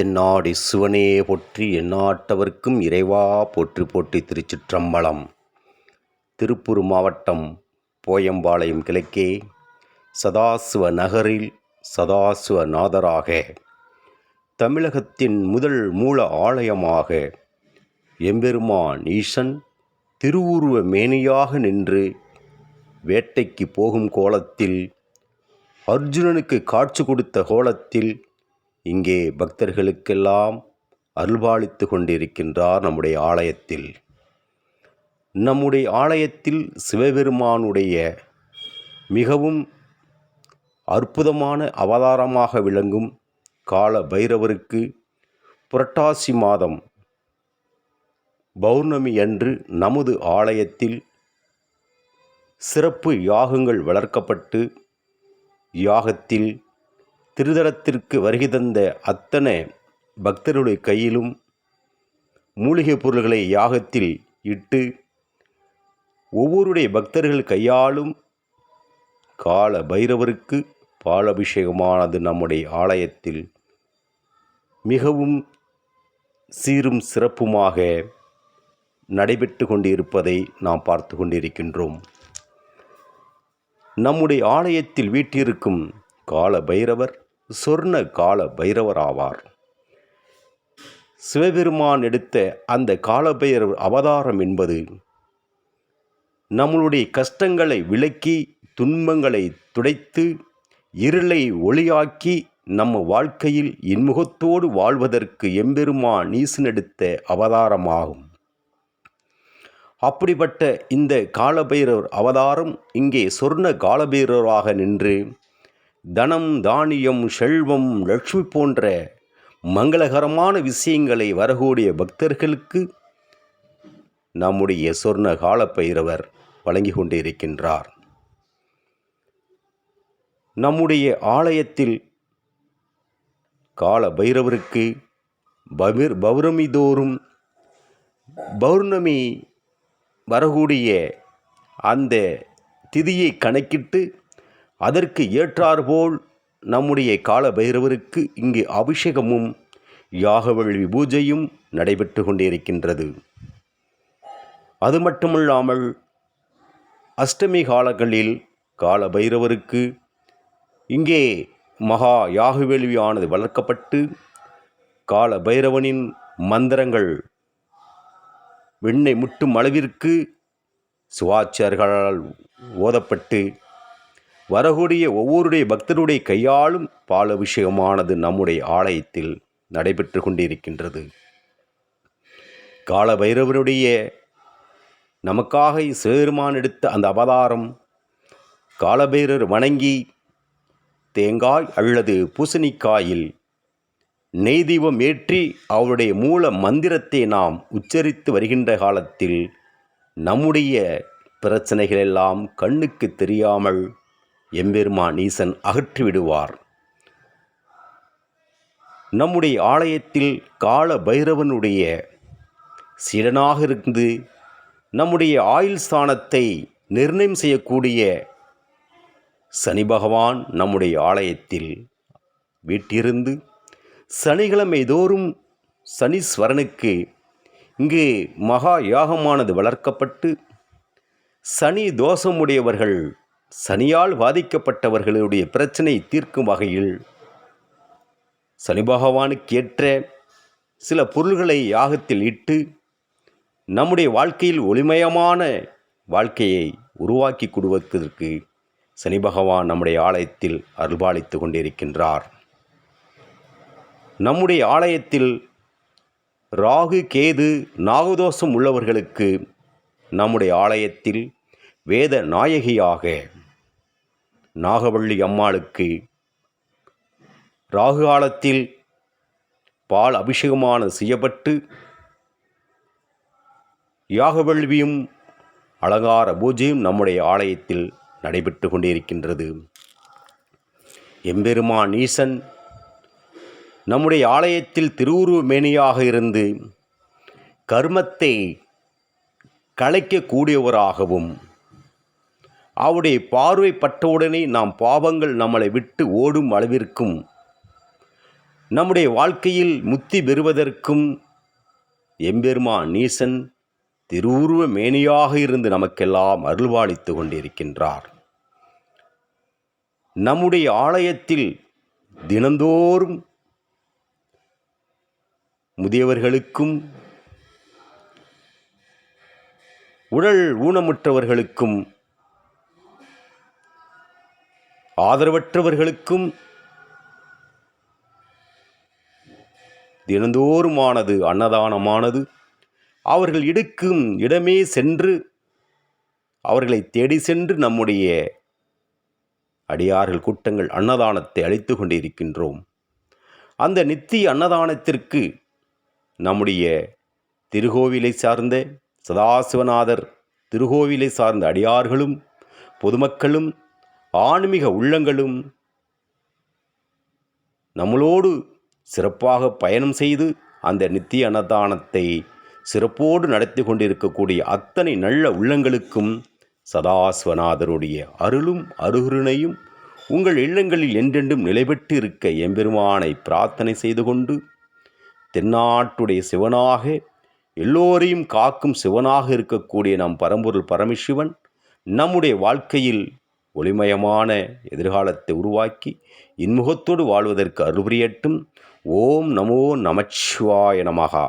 தென்னாடி சிவனே போற்றி எந்நாட்டவர்க்கும் இறைவா போற்றி போற்றி திருச்சிற்றம்பலம். திருப்பூர் மாவட்டம் போயம்பாளையம் கிழக்கே சதாசிவ நகரில் சதாசிவ நாதராக தமிழகத்தின் முதல் மூல ஆலயமாக எம்பெருமான் ஈசன் திருவுருவ மேனியாக நின்று வேட்டைக்கு போகும் கோலத்தில் அர்ஜுனனுக்கு காட்சி கொடுத்த கோலத்தில் இங்கே பக்தர்களுக்கெல்லாம் அருள்பாலித்து கொண்டிருக்கின்றார் நம்முடைய ஆலயத்தில். நம்முடைய ஆலயத்தில் சிவபெருமானுடைய மிகவும் அற்புதமான அவதாரமாக விளங்கும் கால பைரவருக்கு புரட்டாசி மாதம் பௌர்ணமி அன்று நமது ஆலயத்தில் சிறப்பு யாகங்கள் வளர்க்கப்பட்டு யாகத்தில் திருதலத்திற்கு வருகை தந்த அத்தனை பக்தருடைய கையிலும் மூலிகைப் பொருள்களை யாகத்தில் இட்டு ஒவ்வொருடைய பக்தர்கள் கையாலும் கால பைரவருக்கு பாலபிஷேகமானது நம்முடைய ஆலயத்தில் மிகவும் சீரும் சிறப்புமாக நடைபெற்று கொண்டிருப்பதை நாம் பார்த்து கொண்டிருக்கின்றோம். நம்முடைய ஆலயத்தில் வீட்டிருக்கும் கால பைரவர் சொர்ண கால பைரவர் ஆவார் சிவபெருமான் எடுத்த அந்த காலபைரவர் அவதாரம் என்பது நம்மளுடைய கஷ்டங்களை விளக்கி துன்பங்களை துடைத்து இருளை ஒளியாக்கி நம்ம வாழ்க்கையில் இன்முகத்தோடு வாழ்வதற்கு எம்பெருமான் ஈசன் எடுத்த அவதாரமாகும். அப்படிப்பட்ட இந்த காலபைரவர் அவதாரம் இங்கே சொர்ண காலபைரவராக நின்று தனம் தானியம் செல்வம் லட்சுமி போன்ற மங்களகரமான விஷயங்களை வரக்கூடிய பக்தர்களுக்கு நம்முடைய சொர்ண காலப்பயிரவர் வழங்கி கொண்டிருக்கின்றார். நம்முடைய ஆலயத்தில் கால பைரவருக்கு பவிர் பௌர்ணமி தோறும் பௌர்ணமி வரக்கூடிய அந்த திதியை கணக்கிட்டு அதற்கு ஏற்றாற்போல் நம்முடைய கால பைரவருக்கு இங்கு அபிஷேகமும் யாகவழி பூஜையும் நடைபெற்று கொண்டிருக்கின்றது. அது மட்டுமல்லாமல் அஷ்டமி காலங்களில் கால பைரவருக்கு இங்கே மகா யாகவேள்வியானது வளர்க்கப்பட்டு கால பைரவனின் மந்திரங்கள் விண்ணை முட்டும் அளவிற்கு சுவாச்சியர்களால் ஓதப்பட்டு வரக்கூடிய ஒவ்வொருடைய பக்தருடைய கையாலும் பால் அபிஷேகமானது நம்முடைய ஆலயத்தில் நடைபெற்று கொண்டிருக்கின்றது. கால பைரவருடைய நமக்காக சேருமான் எடுத்த அந்த அவதாரம் காலபைரர் வணங்கி தேங்காய் அல்லது பூசணிக்காயில் நெய் தீபம் ஏற்றி அவருடைய மூல மந்திரத்தை நாம் உச்சரித்து வருகின்ற காலத்தில் நம்முடைய பிரச்சனைகளெல்லாம் கண்ணுக்கு தெரியாமல் எம்பெருமான் ஈசன் அகற்றி விடுவார். நம்முடைய ஆலயத்தில் கால பைரவனுடைய சீடனாக இருந்து நம்முடைய ஆயுள் ஸ்தானத்தை நிர்ணயம் செய்யக்கூடிய சனி பகவான் நம்முடைய ஆலயத்தில் வீட்டிருந்து சனிக்கிழமை தோறும் சனீஸ்வரனுக்கு இங்கு மகா யாகமானது வளர்க்கப்பட்டு சனி தோஷமுடையவர்கள் சனியால் பாதிக்கப்பட்டவர்களுடைய பிரச்சனை தீர்க்கும் வகையில் சனி பகவானுக்கு ஏற்ற சில பொருள்களை யாகத்தில் இட்டு நம்முடைய வாழ்க்கையில் ஒளிமயமான வாழ்க்கையை உருவாக்கி கொடுவதற்கு சனி பகவான் நம்முடைய ஆலயத்தில் அருள்பாலித்து கொண்டிருக்கின்றார். நம்முடைய ஆலயத்தில் ராகு கேது நாகதோஷம் உள்ளவர்களுக்கு நம்முடைய ஆலயத்தில் வேத நாயகியாக நாகவள்ளி அம்மாளுக்கு. ராகு காலத்தில் பால் அபிஷேகமான செய்யப்பட்டு யாகவெள்வியும் அலங்கார பூஜையும் நம்முடைய ஆலயத்தில் நடைபெற்று கொண்டிருக்கின்றது. எம்பெருமான் ஈசன் நம்முடைய ஆலயத்தில் திருவுருவ மேனியாக இருந்து கர்மத்தை கலைக்கக்கூடியவராகவும் அவருடைய பார்வை பட்டவுடனே நாம் பாவங்கள் நம்மளை விட்டு ஓடும் அளவிற்கும். நம்முடைய வாழ்க்கையில் முத்தி பெறுவதற்கும் எம்பெருமா நீசன் திருவுருவ மேனியாக இருந்து நமக்கெல்லாம் அருள்வாளித்து கொண்டிருக்கின்றார். நம்முடைய ஆலயத்தில் தினந்தோறும் முதியவர்களுக்கும் உடல் ஊனமுற்றவர்களுக்கும் ஆதரவற்றவர்களுக்கும் தினந்தோறுமானது அன்னதானமானது. அவர்கள் எடுக்கும் இடமே சென்று அவர்களை தேடி சென்று நம்முடைய அடியார்கள் கூட்டங்கள் அன்னதானத்தை அளித்து கொண்டிருக்கின்றோம். அந்த நித்திய அன்னதானத்திற்கு நம்முடைய திருகோவிலை சார்ந்த சதாசிவநாதர் திருகோவிலை சார்ந்த அடியார்களும் பொதுமக்களும் ஆன்மீக உள்ளங்களும் நம்மளோடு சிறப்பாக பயணம் செய்து அந்த நித்திய அன்னதானத்தை சிறப்போடு நடத்தி கொண்டிருக்கக்கூடிய அத்தனை நல்ல உள்ளங்களுக்கும் சதாஸ்வநாதருடைய அருளும் அருகுருணையும் உங்கள் இல்லங்களில் என்றென்றும் நிலைபெற்று இருக்க எம்பெருமானை பிரார்த்தனை செய்து கொண்டு தென்னாட்டுடைய சிவனாக எல்லோரையும் காக்கும் சிவனாக இருக்கக்கூடிய நம் பரம்பொருள் பரமசிவன் நம்முடைய வாழ்க்கையில் ஒளிமயமான எதிர்காலத்தை உருவாக்கி இன்முகத்தோடு வாழ்வதற்கு அருள்புரியட்டும். ஓம் நமோ நமச்சிவாய நமகா